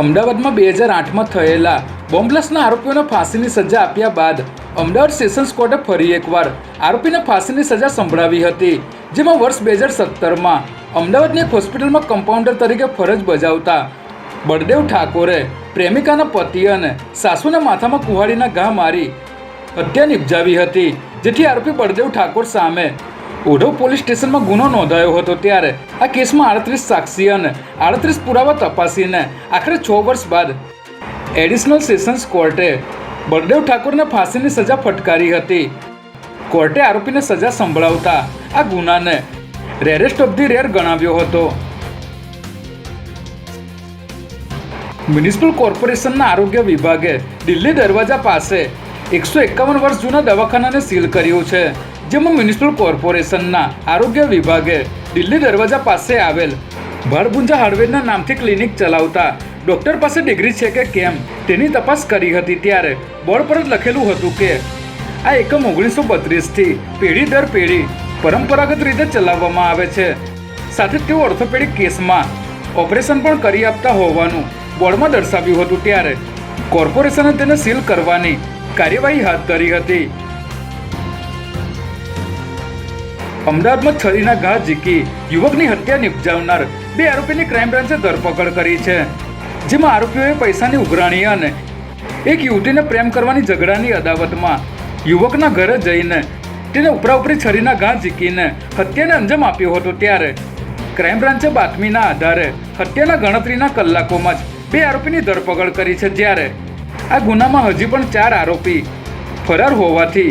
અમદાવાદમાં બે હજાર આઠમાં થયેલા બોમ્બ બ્લાસ્ટના આરોપીઓને ફાંસીની સજા આપ્યા બાદ અમદાવાદ સેશન્સ કોર્ટે ફરી એકવાર આરોપીને ફાંસીની સજા સંભળાવી હતી, જેમાં વર્ષ બે હજાર સત્તરમાં અમદાવાદની એક હોસ્પિટલમાં કમ્પાઉન્ડર તરીકે ફરજ બજાવતા બળદેવ ઠાકોરે પ્રેમિકાના પતિ અને સાસુના માથામાં કુહાડીના ઘા મારી હત્યા નિપજાવી હતી, જેથી આરોપી બળદેવ ઠાકોર સામે ઓઢવ પોલીસ સ્ટેશનમાં ગુનો નોંધાયો હતો ત્યારે આ કેસમાં આડત્રીસ સાક્ષી અને આડત્રીસ પુરાવા તપાસીને આખરે છ વર્ષ બાદ એડિશનલ સેશન્સ કોર્ટે બળદેવ ઠાકોરને ફાંસીની સજા ફટકારી હતી. કોર્ટે આરોપીને સજા સંભળાવતા આ ગુનાને રેરેસ્ટ ઓફ ધી રેર ગણાવ્યો હતો. મ્યુનિસિપલ કોર્પોરેશનના આરોગ્ય વિભાગે દિલ્હી દરવાજા પાસે એકસો એકાવન વર્ષ જૂના દવાખાનાને સીલ કર્યું છે. જેમાં મ્યુનિસિપલ કોર્પોરેશનના આરોગ્ય વિભાગે દિલ્હી દરવાજા પાસે આવેલ ભાડભુંજા હાર્ડવેરના નામથી ક્લિનિક ચલાવતા ડૉક્ટર પાસે ડિગ્રી છે કે કેમ તેની તપાસ કરી હતી ત્યારે બોર્ડ પર જ લખેલું હતું કે આ એકમ ઓગણીસો બત્રીસથી પેઢી દર પેઢી પરંપરાગત રીતે ચલાવવામાં આવે છે. સાથે તેઓ ઓર્થોપેડિક કેસમાં ઓપરેશન પણ કરી આપતા હોવાનું બોર્ડમાં દર્શાવ્યું હતું ત્યારે કોર્પોરેશને તેને સીલ કરવાની કાર્યવાહી હાથ ધરી હતી. અમદાવાદમાં છરીના ઘા ઝીકી યુવકની હત્યા નિપજાવનાર બે આરોપીની ક્રાઇમ બ્રાન્ચે ધરપકડ કરી છે. જેમાં આરોપીઓએ પૈસાની ઉઘરાણી અને એક યુવતીને પ્રેમ કરવાની ઝઘડાની અદાવતમાં યુવકના ઘરે જઈને તેને ઉપરા ઉપરી છરીના ઘા ઝીકીને હત્યાને અંજામ આપ્યો હતો ત્યારે ક્રાઇમ બ્રાન્ચે બાતમીના આધારે હત્યાના ગણતરીના કલાકોમાં જ બે આરોપીની ધરપકડ કરી છે. જ્યારે આ ગુનામાં હજી પણ ચાર આરોપી ફરાર હોવાથી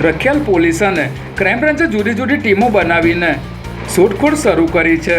રખિયાલ પોલીસ અને ક્રાઇમ બ્રાન્ચે જુદી જુદી ટીમો બનાવીને શોધખોળ શરૂ કરી છે.